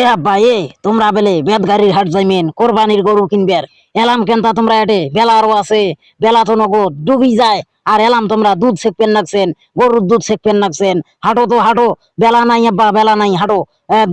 এ আব্বা, এ, তোমরা বেলে বেদগাড়ির হাট যাইমেন, কোরবানির গরু কিনবের। এলাম কেনতা তোমরা এটে, বেলা আরও আছে, বেলা তো নগদ, ডুবি যায়। আর এলাম তোমরা দুধ সেকপেন নাকছেন গরুর দুধ সেকপেন নাকছেন হাঁটো তো হাঁটো, বেলা নাই আব্বা, বেলা নাই, হাঁটো।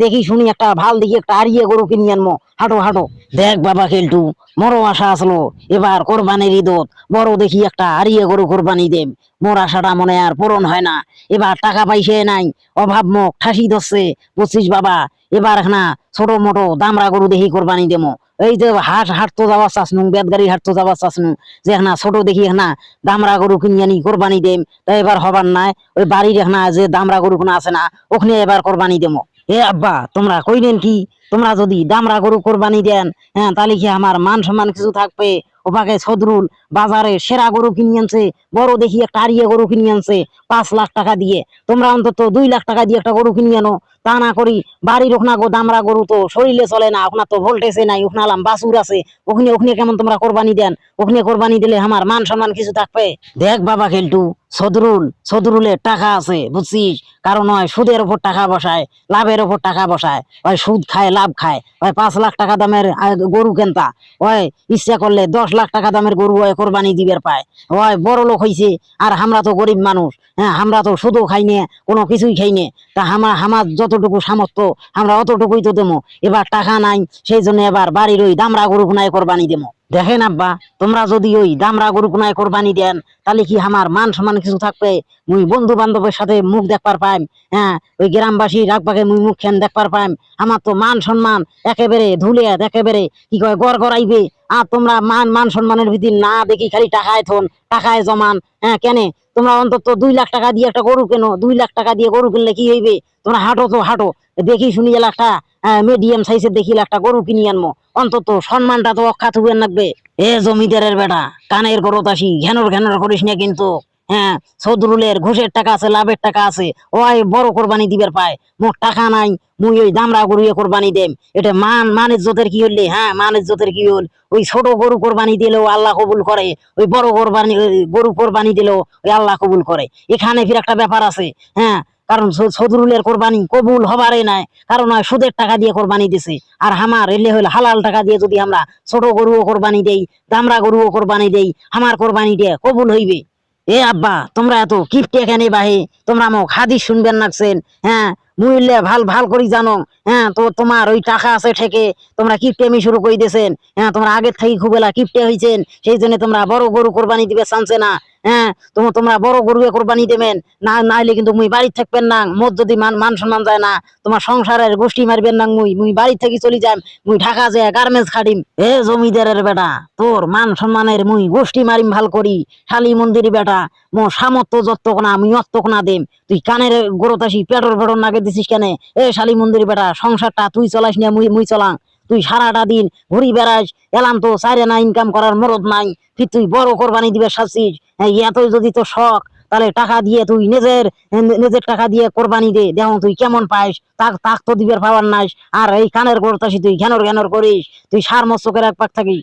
দেখি শুনি একটা ভালো দেখি একটা হারিয়ে গরু কিনি আনব হাঁটো হাঁটো। দেখ বাবা খেলটু মরো আশা আসলো, এবার কোরবানির ঈদত বড় দেখি একটা হারিয়ে গরু কোরবানি দেব মোর আশাটা মনে আর পূরণ হয় না। এবার টাকা পয়সা নাই অভাব মুখ ঠাসি ধরছে। বুঝছিস বাবা এবার না ছোট মোটো দামরা গরু দেখি কোরবানি দেমো। এই যে হাট হাট তো যাওয়া চাষনু বেদগাড়ি হাট তো যাওয়া চাষনু যে না ছোট দেখি না দামরা গরু কিনে আনি কোরবানি দেম তাই এবার হবার নাই, ওই বাড়ির না যে দামরা গরু কোনো আছে না ওখানে এবার কোরবানি দেমো। এ আব্বা, তোমরা কইলেন কি? তোমরা যদি দামরা গরু কোরবানি দেন হ্যাঁ তাহলে কি আমার মান সম্মান কিছু থাকবে? ওপাকে সদরুল বাজারে সেরা গরু কিনে আনছে, বড় দেখি একটা আরিয়ে গরু কিনে আনছে, পাঁচ লাখ টাকা দিয়ে। তোমরা অন্তত দুই লাখ টাকা দিয়ে একটা গরু কিনে আনো। তা না করি বাড়ির ওখানা গো দামরা গরু তো শরীরে চলে না, ওখানা তো ভোল্টেজে নাই, ওখানে আলাম বাসুর আছে। ওখানে ওখানে কেমন তোমরা কোরবানি দেন? ওখানে কোরবানি দিলে আমার মান সম্মান কিছু থাকবে? দেখ বাবা খেলটু, সদরুল, সদরুলের টাকা আছে, বুঝছিস? কারণ হয় সুদের ওপর টাকা বসায়, লাভের ওপর টাকা বসায়। ওই সুদ খায়, লাভ খায়। ওই পাঁচ লাখ টাকা দামের গরু কেনতা? ওই ইচ্ছা করলে দশ লাখ টাকা দামের গরু ওই কোরবানি দিবের পায়। ওই বড় লোক হইছে, আর আমরা তো গরিব মানুষ। হ্যাঁ আমরা তো শুধু খাই নে, কোনো কিছুই খাই নে। তা আমার আমার যতটুকু সামর্থ্য, আমরা অতটুকুই তো দেবো এবার টাকা নাই, সেই জন্য এবার বাড়ির ওই দামরা গরু কোনায় কোরবানি দেবো দেখেন আব্বা, তোমরা যদি ওই দামরা গরু কোনায় কোরবানি দেন, তাহলে কি আমার মান সম্মান কিছু থাকবে? মুই বন্ধু বান্ধবের সাথে মুখ দেখবার পাইম হ্যাঁ? ওই গ্রামবাসী রাখবাকে মুই মুখ খেন দেখবার পাইম। আমার তো মান সম্মান একেবারে ধুলে একেবারে কি কয়, গড় গড়াইবে। আর তোমরা মান মান সম্মানের ভিত্তি না দেখি খালি টাকায় থন, টাকায় জমান হ্যাঁ? কেনে? তোমরা অন্তত দুই লাখ টাকা দিয়ে একটা গরু কেনো? দুই লাখ টাকা দিয়ে গরু কিনলে কি হইবে? তোমরা হাঁটো তো হাঁটো। দেখি শুনি এলা একটা মিডিয়াম সাইজের দেখি একটা গরু কিনি আনব অন্তত সম্মানটা তো অক্ষাত হয়ে রাখবে এ জমিদারের বেটা, কানের গরত আসি, ঘ্যানর ঘ্যানর করিস না কিন্তু। হ্যাঁ সদরুলের ঘুষের টাকা আছে, লাভের টাকা আছে। ওই বড় কোরবানি দিবের পায়। মোর টাকা নাই, মুই ওই দামরা গরু ইয়ে কোরবানি দেম। এটা মান মান ইজ্জতের কি হইলে হ্যাঁ মান ইজ্জতের কি হল ওই ছোট গরু কোরবানি দিলেও আল্লাহ কবুল করে। ওই বড় কোরবানি গরু কোরবানি দিলেও ওই আল্লাহ কবুল করে। এখানে ফির একটা ব্যাপার আছে। হ্যাঁ কারণ সদরুলের কোরবানি কবুল হবারই নাই। কারণ সুদের টাকা দিয়ে কোরবানি দিছে। আর আমার এলে হইলে হালাল টাকা দিয়ে যদি আমরা ছোট গরুও কোরবানি দেই দামরা গরুও কোরবানি দেই আমার কোরবানি দিয়ে কবুল হইবে। এ আব্বা, তোমরা এত কিপটে কেন বাহে? তোমরা মোক হাদিস শুনবেন নাকছেন হ্যাঁ মুইলে ভালো ভালো করি জানো। হ্যাঁ তো তোমার ওই টাকা আছে ঠেকে তোমরা কিপটেমি শুরু করে দিয়েছেন হ্যাঁ তোমরা আগের থেকে খুব এলা কিপটে হয়েছেন সেই জন্য তোমরা বড় গরু কোরবানি দিবে চানছে না। হ্যাঁ তোমরা তোমরা বড় গরু কোরবানি দেবেন। না, নাইলে কিন্তু মুই বাড়ি থাকবেন না মোর যদি মান মান সম্মান যায় না। তোমার সংসারের গোষ্ঠী মারবেন না মুই মুই বাড়ি থেকে চলে যাম, মুই ঢাকা যায় গার্মেন্টস খাটিম। এ জমিদারের বেটা, তোর মান সম্মানের মুই গোষ্ঠী মারিম ভালো করি, শালি মন্দির বেটা, মো সামর্থ্য যত না আমি অত না দেম। তুই কানের গরত আসি পেটর পেটর নাকে দিছিস কেন? এ শালি মন্দির বেটা, সংসারটা তুই চলাস না, মুই মুই চলাং। তুই সারাটা দিন ঘুরি বেড়াস, এলাম তো সাইরে না ইনকাম করার মরদ নাই, ফির তুই বড় কোরবানি দিবে সাজছিস এতই যদি তো শখ, তাহলে টাকা দিয়ে তুই নিজের নিজের টাকা দিয়ে কোরবানি দে দেখো তুই কেমন পাইস, তাক তাক তো দিবের পাওয়ার নাই, আর এই কানের করতাসি তুই ঘ্যানর ঘ্যানর করিস, তুই সার মস্তকের করে এক পাক থাকিস